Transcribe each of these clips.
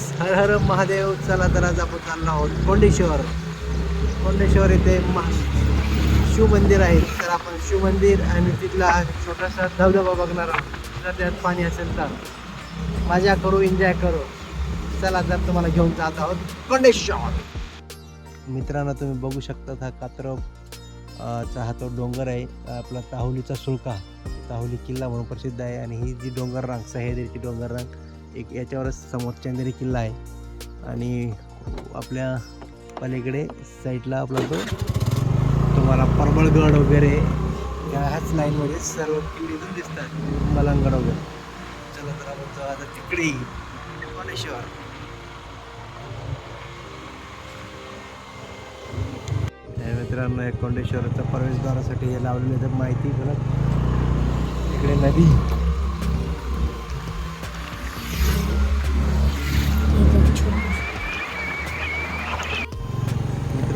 Friends हर हर महादेव चला तर आज आपण चाललो आहोत कोंडेश्वर. कोंडेश्वर येथे मा शिवमंदिर आहे. तर आपण शिवमंदिर आणि तिथला छोटासा धबधबा बघणार आहोत. जर त्यात पाणी असेल तर. मजा करू एन्जॉय करू. चला तर तुम्हाला घेऊन जात आहोत कोंडेश्वर. मित्रांनो तुम्ही बघू शकता हा कात्रप चा हा तो डोंगर आहे. आपला ताहुलीचा सुळका ताहुली किल्ला म्हणून प्रसिद्ध आहे आणि ही जी डोंगर रांग सह्याद्रीची डोंगर रांग एक याच्यावरच समोर चंदेरी किल्ला आहे. आणि आपल्या पलीकडे साईडला आपला तो तुम्हाला परमळगड वगैरे ह्याच लाईनमध्ये सर्व किल्ले इथून दिसतात. मलंगड वगैरे. चला तर आपण जाऊ आता तिकडे. कोणेश्वर मित्रांनो या कोंडेश्वरच्या प्रवेशद्वारासाठी हे लावलेले तर माहिती बघा इकडे नदी.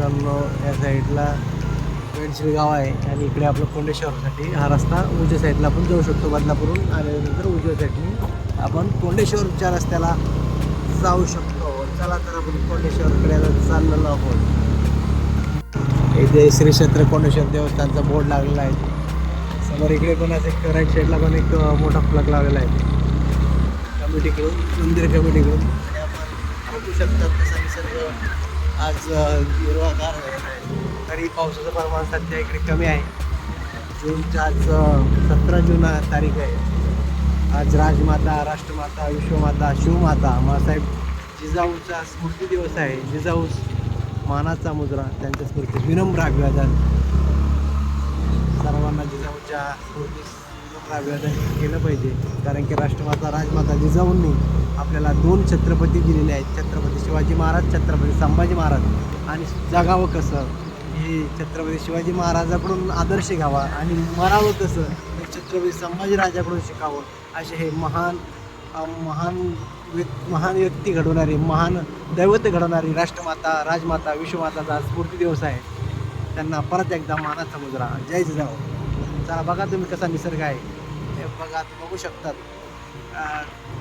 मित्रांनो या साईडला वेडशिळ गाव आहे आणि इकडे आपलं कोंडेश्वरसाठी हा रस्ता उजव्या साईडला आपण जाऊ शकतो बदलापूरून आल्यानंतर उजव्या साईडने आपण कोंडेश्वरच्या रस्त्याला जाऊ शकतो. चला तर आपण कोंडेश्वरकडे चाललेलो आहोत. इथे श्री क्षेत्र कोंडेश्वर देवस्थानचा बोर्ड लागलेला आहे. समोर इकडे पण असं एक राईट साईडला पण एक मोठा प्लग लावलेला आहे. कमिटीकडून मंदिर कमिटीकडून. आणि आपण बघू शकतात आज हिरवागार आहे. तरी पावसाचं प्रमाण सध्या इकडे कमी आहे. जूनच्या आज सतरा जून तारीख आहे. आज राजमाता राष्ट्रमाता विश्वमाता शिवमाता मासाहेब जिजाऊचा स्मृती दिवस आहे. जिजाऊ मानाचा मुद्रा त्यांच्या स्मृती विनम्र अभिवादन. सर्वांना जिजाऊच्या स्मृतीस विनम्र अभिवादन केलं पाहिजे. कारण की राष्ट्रमाता राजमाता जिजाऊंनी आपल्याला दोन छत्रपती दिलेले आहेत. छत्रपती शिवाजी महाराज छत्रपती संभाजी महाराज. आणि जगावं कसं? हे छत्रपती शिवाजी महाराजाकडून आदर्श घ्यावा आणि मरावं कसं? हे छत्रपती संभाजी राजाकडून शिकावं. असे हे महान महान व्यक् महान व्यक्ती घडवणारी महान दैवत घडवणारी राष्ट्रमाता राजमाता विश्वमाताचा स्फूर्ती दिवस आहे. त्यांना परत एकदा मानाचा मुजरा जय जिजाऊ. चला बघा तुम्ही कसा निसर्ग आहे. हे बघा तुम्ही बघू शकतात.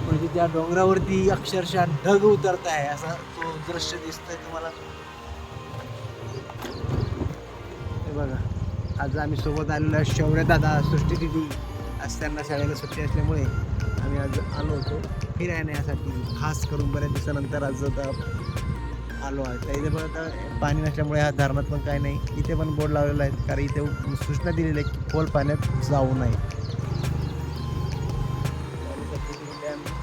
म्हणजे त्या डोंगरावरती अक्षरशः ढग उतरत आहे. असं तो दृश्य दिसतंय तुम्हाला. हे बघा आज आम्ही सोबत आलेलो आहे दादा सृष्टी दिदी. आज त्यांना शाळेला सुट्टी असल्यामुळे आम्ही आज आलो होतो फिरायण्यासाठी खास करून बऱ्याच दिवसानंतर आज आता आलो आहे. तर इथे पण आता पाणी नसल्यामुळे ह्या धरणात पण काय नाही. इथे पण बोर्ड लावलेला आहे कारण इथे सूचना दिलेली आहे की खोल पाण्यात जाऊ नये.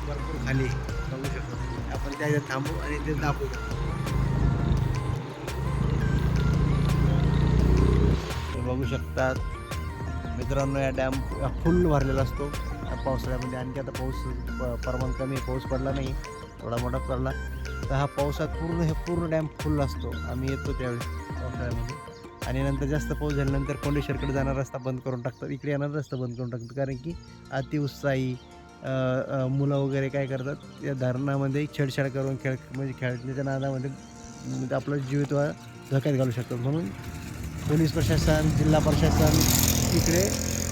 भरपूर खाली बघू शकतो. आपण त्या इथे थांबू आणि ते दाखवू शकतो बघू शकतात मित्रांनो या डॅम फुल भरलेला असतो. पावसाळ्यामध्ये आणखी आता पाऊस प- प्रमाण कमी पाऊस पडला नाही. थोडा मोठा पडला तर हा पावसात पूर्ण हे पूर्ण डॅम फुल असतो. आम्ही येतो त्यावेळेस पावसाळ्यामध्ये. आणि नंतर जास्त पाऊस झाल्यानंतर कोंडेश्वरकडे जाणारा रस्ता बंद करून टाकतात इकडे येणारा रस्ता बंद करून टाकतात कारण की अतिउत्साही उत्साही मुलं वगैरे काय करतात या धरणामध्ये छेडछाड करून खेळ म्हणजे खेळण्याच्या नादामध्ये म्हणजे आपलं जीवित धोक्यात घालू शकतात म्हणून पोलीस प्रशासन जिल्हा प्रशासन इकडे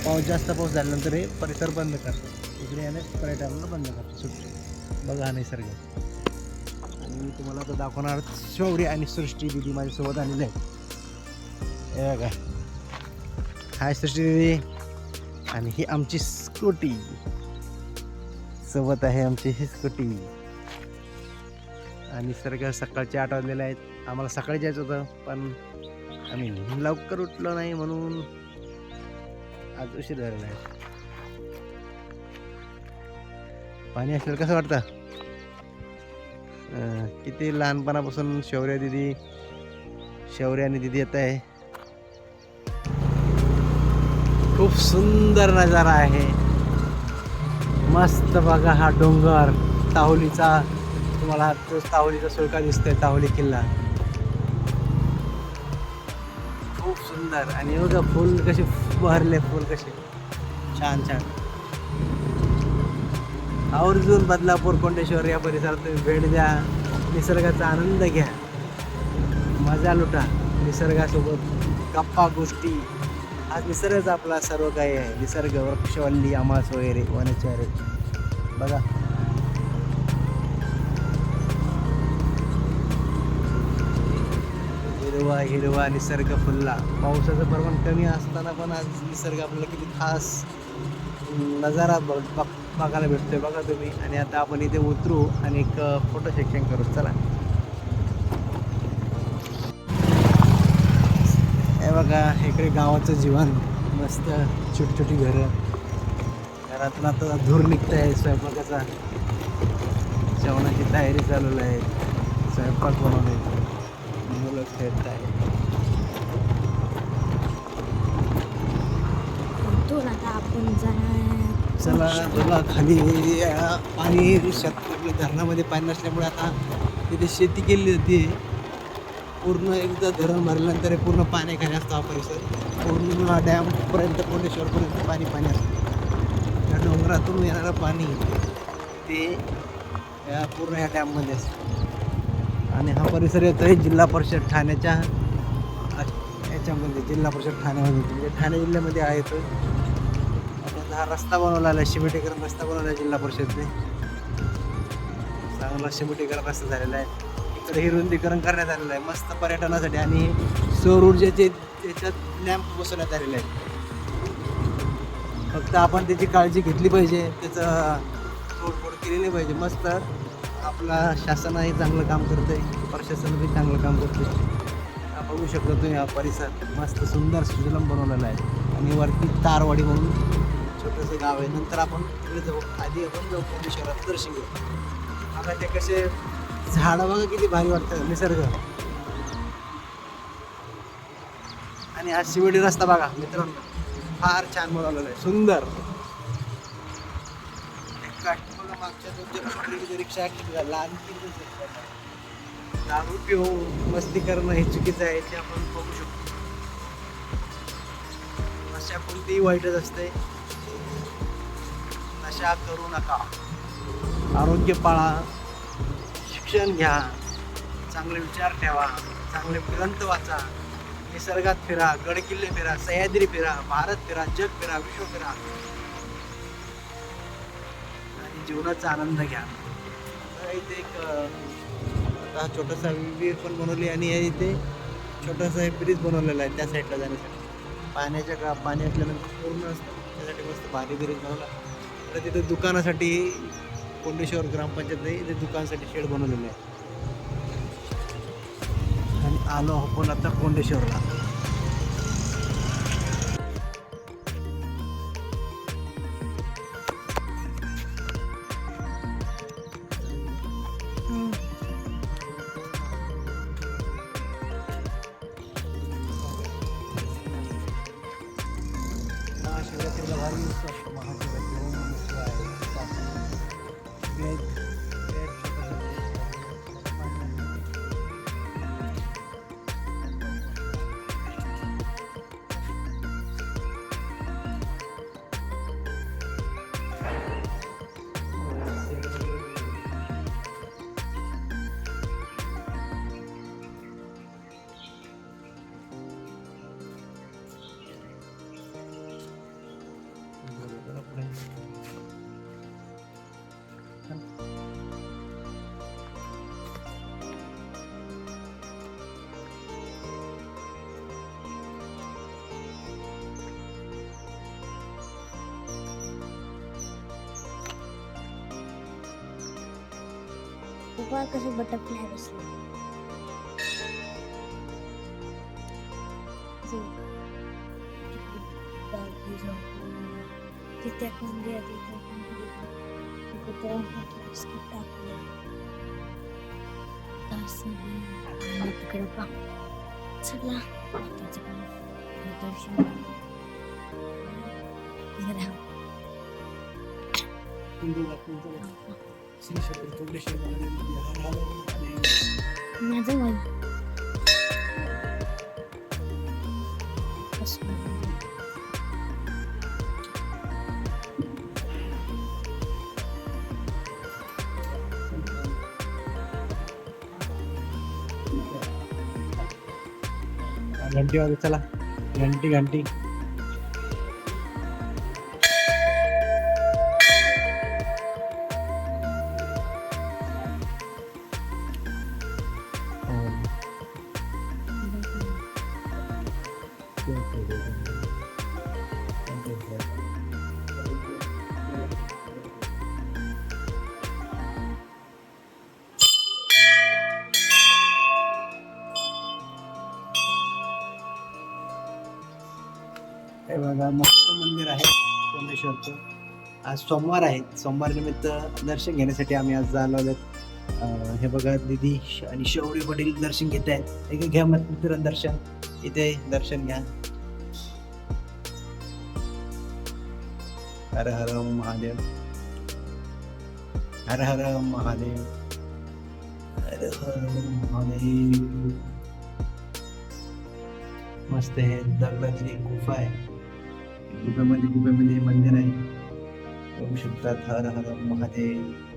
पाऊस जास्त पाऊस झाल्यानंतर हे परिसर बंद करतात. इकडे याने पर्यटनाला बंद करतात. सुट्टी बघा हा निसर्ग. आणि मी तुम्हाला आता दाखवणार शौर्य आणि सृष्टी दिदी माझ्यासोबत आलेले आहे. हे बघा. हाय सृष्टी दिदी आणि ही आमची स्कूटी. सोबत आहे आमची ही स्कूटी. आणि सर सकाळचे आठ वाजलेले आहेत. आम्हाला सकाळी जायचं होतं पण आम्ही लवकर उठलो नाही म्हणून आज उशीर झालेला आहे. पाणी असल्यावर कसं वाटतं? किती लहानपणापासून शौर्य दिदी शौर्य आणि दिदी येत आहे. खूप सुंदर नजारा आहे. मस्त बघा हा डोंगर ताहुलीचा. तुम्हाला तो ताहुलीचा सुळका दिसतोय ताहुली किल्ला. खूप सुंदर. आणि बघा फुल कसे बहरले फुल कसे. छान छान. आवर्जून बदलापूर कोंडेश्वर या परिसरात भेट द्या. निसर्गाचा आनंद घ्या. मजा लुटा. निसर्गासोबत गप्पा गोष्टी. हा निसर्गच आपला सर्व काही आहे. निसर्ग वृक्षवल्ली आमास वगैरे वनचर. बघा. हिरवा हिरवा निसर्ग फुलला. पावसाचं प्रमाण कमी असताना पण आज निसर्ग आपल्याला किती खास नजारा बघ बघायला भेटतोय. बघा तुम्ही. आणि आता आपण इथे उतरू आणि एक फोटो सेक्शन करू. चला. हे बघा इकडे गावाचं जीवन. मस्त छोटी छोटी घरं. घरातून आता धूर निघत आहे स्वयंपाकाचा. जेवणाची तयारी चालू आहे. स्वयंपाक बनवले मुलं खेळत आहे तो आता आपण जाणार चला बघा खाली. पाणी शेत धरणामध्ये पाणी नसल्यामुळे आता तिथे शेती केली जाते. पूर्ण एकदा धरण भरल्यानंतर पूर्ण पूर्ण खाली असतो हा परिसर. पूर्ण डॅमपर्यंत कोंडेश्वरपर्यंत पाणी पाणी असतं. त्या डोंगरातून येणारं पाणी ते या पूर्ण या डॅममध्ये असतं. आणि हा परिसर येतो आहे जिल्हा परिषद ठाण्याच्या याच्यामध्ये जिल्हा परिषद ठाण्यामध्ये. म्हणजे ठाणे जिल्ह्यामध्ये आहे तो. हा रस्ता बनवला आहे शिमेटीकरण रस्ता बनवला आहे जिल्हा परिषदने. चांगला शिमेटीकरण रस्ता झालेला आहे. इकडे हे रुंदीकरण करण्यात आलेलं आहे मस्त पर्यटनासाठी आणि सौर ऊर्जेचे त्याच्यात लॅम्प बसवण्यात आलेले आहेत. फक्त आपण त्याची काळजी घेतली पाहिजे त्याचं तोडफोड केली नाही पाहिजे मस्त. आपला शासनही चांगलं काम करतंय आहे प्रशासनही चांगलं काम करतंय. आहे बघू शकतो तुम्ही हा परिसर मस्त सुंदर सुजलम बनवलेला आहे. आणि वरती तारवाडी म्हणून छोटंसं गाव आहे. नंतर आपण तिकडे जाऊ. आधी आपण जाऊ पुणे शहरात. दर्शन घेऊ. आता ते कसे झाडं बघा किती भारी वाटतं निसर्ग. आणि हा शिवडी रस्ता बघा मित्रांनो. फार छान बनवलेला आहे. सुंदर. मागच्या दोन रिक्षा किती लहान दारू पिऊन मस्ती करणं हे चुकीचं आहे ते आपण बघू शकतो. अशा कोणतीही वाईटच असते नशा करू नका. आरोग्य पाळा शिक्षण घ्या चांगले विचार ठेवा चांगले ग्रंथ वाचा निसर्गात फिरा गडकिल्ले फिरा सह्याद्री फिरा भारत फिरा जग फिरा विश्व फिरा. आणि जीवनाचा आनंद घ्या. इथे एक हा छोटासा विहीर पण बनवली आणि या इथे छोटासा एक ब्रिज बनवलेला आहे त्या साईडला जाण्यासाठी. पाण्याच्या का पाणी असल्यानंतर पूर्ण असतं. त्यासाठी मस्त पाणी ब्रिज बनवला. तर तिथे दुकानासाठी कोंडेश्वर ग्रामपंचायत ते दुकानासाठी शेड बनवलेलं आहे. आणि आलो आपण आता कोंडेश्वरला. महाशिवरात्रीला भारी उत्सव असतो महाशिवरात्री ओम नमः शिवाय पप्पा कसं बटरफ्लाय बसलं तिथे कोंबडी तिथे कुत्रा बिस्किट टाकलं तिकडे पा चला त्याच्याकडे दर्शन जरा श्री क्षेत्र कोंडेश्वर महादेव मंदिर हा आणि माझं मन असं घंटी वाजत चला. घंटी घंटी. हे बघा मस्त मंदिर आहे सोमेश्वरचं. आज सोमवार आहे. सोमवार निमित्त दर्शन घेण्यासाठी आम्ही आज आलो हे बघा दिदी आणि शौर्य वडील दर्शन घेत आहेत. एक घ्या मग मित्र दर्शन. इथे दर्शन घ्या. हर हर महादेव. हर हर महादेव. हर हर महादेव. मस्त आहे दगडाची गुफा आहे. गुफेमध्ये गुफेमध्ये मंदिर आहे. बघू शकतात हर हर महादेव.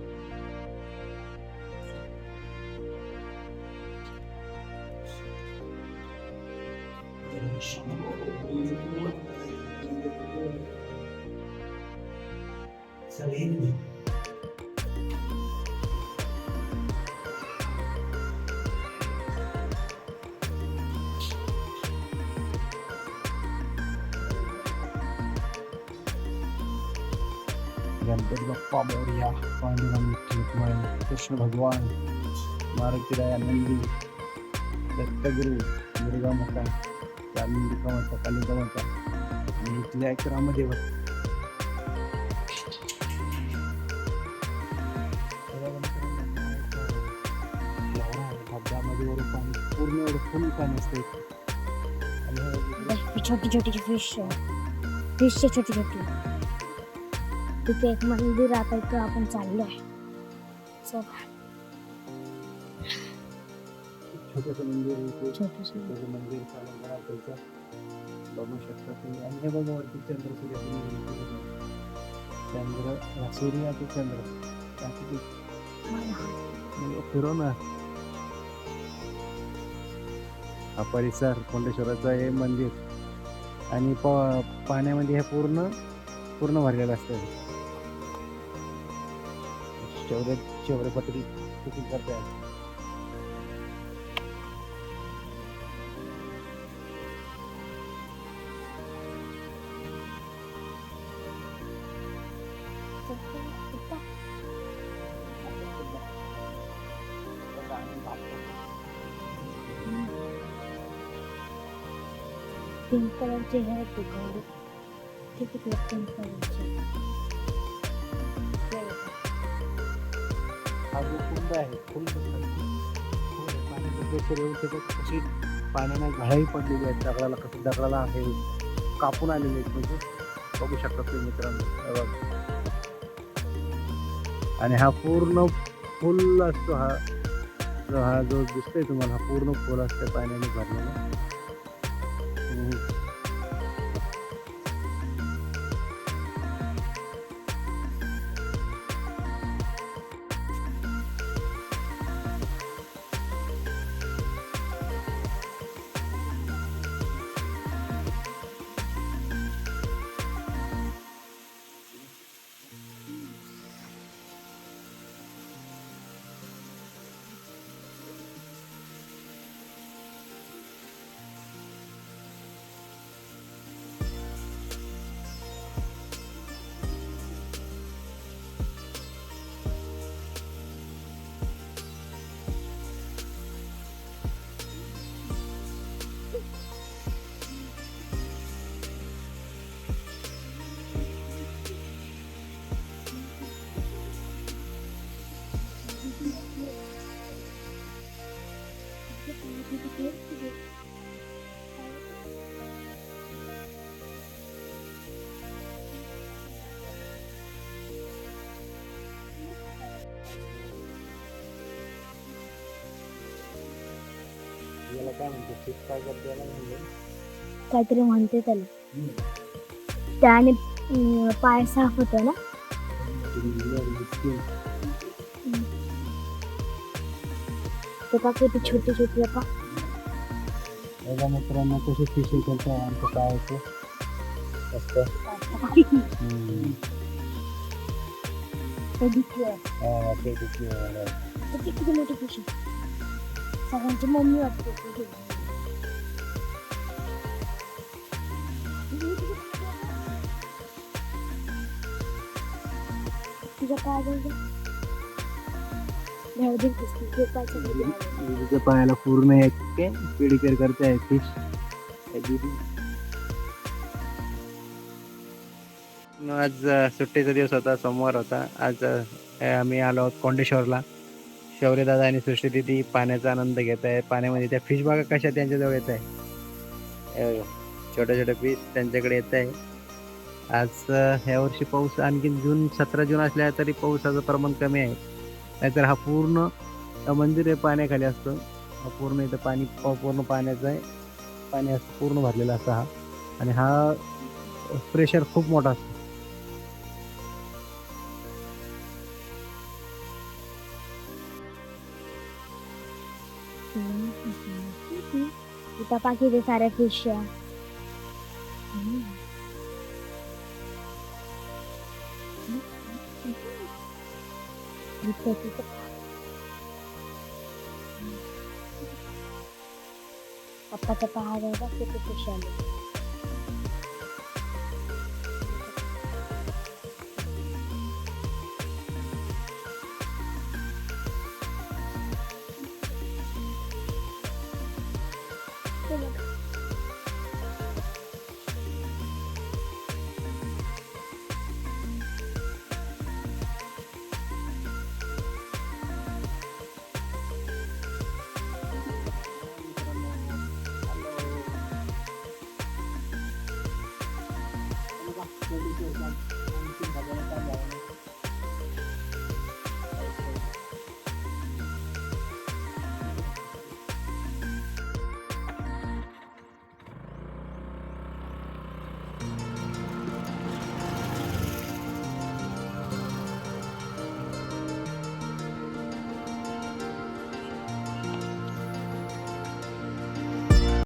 गणपती बाप्पा मोरया पांडुरंग विठ्ठल कृष्ण भगवान मारुतीराया नंदी दत्तगुरु दुर्गा माता चामुंडिका माता कालिका माता आणि इथल्या एक रामदेव पूर्ण फुल पाणी असते छोटी छोटी फिश फिश छोटी छोटी तिथे एक मंदिर आता इथं आपण चाललोय चला. छोटंसं मंदिर आहे. छोटस. मंदिर चालू करायचं बघू शकता तुम्ही. आणि हे बघा वरती चंद्र सूर्य. तुम्ही. चंद्र हा सूर्य आणि चंद्र. फिरव ना हा परिसर कोंडेश्वराचं हे मंदिर. आणि प पाण्यामध्ये हे पूर्ण पूर्ण भरलेलं असतं. शेवरे शेवरे पटरी कुकिंग करतात पिंक कलरचे हे आहेत ते पिंक कलरचे आहे. पाण्याचं प्रेशर येऊन त्याच्यात कशी पाण्याने घाळाही पडलेली आहेत दगडाला कसं दगडाला आहे कापून आलेले आहेत म्हणजे बघू शकता तुम्ही मित्रांनो. आणि हा पूर्ण फुल असतो हा. जो हा जो दिसतोय तुम्हाला हा पूर्ण फुल असतो पाण्याने भरलेला. काहीतरी म्हणते त्याला त्याने अं, पाय साफ होतो ना ते का किती छोटी छोटी आहे का बघा मित्रांनो कसे फिशिंग करताय आमचं काय असं असतं हम्म. ते दिसली आहे. हा, ते किती आहे. तर ती किती मोठी फिश आहे सगळ्यांची मम्मी वाटते तुझ्या पायाला पूर्ण एक पेडिकेअर करते आहे फिश आज सुट्टीचा दिवस होता सोमवार होता. आज आम्ही आलो आहोत कोंडेश्वरला. शौर्य दादा आणि सृष्टी दिदी पाण्याचा आनंद घेत आहे पाण्यामध्ये त्या फिश बागा कशा त्यांच्याजवळ येत आहे छोट्या छोट्या फिश त्यांच्याकडे येत आहे आज ह्या वर्षी पाऊस आणखी जून सतरा जून असल्या तरी पावसाचं प्रमाण कमी आहे. नाहीतर हा पूर्ण मंदिर हे पाण्याखाली असतं. हा पूर्ण इथं पाणी प- पूर्ण पाण्याचं आहे. पाणी असं पूर्ण भरलेलं असतं हा. आणि हा प्रेशर खूप मोठा असतो. इथं पाकी साऱ्या फिश पप्पाच्या पहाड्याला किती फिश आले चला.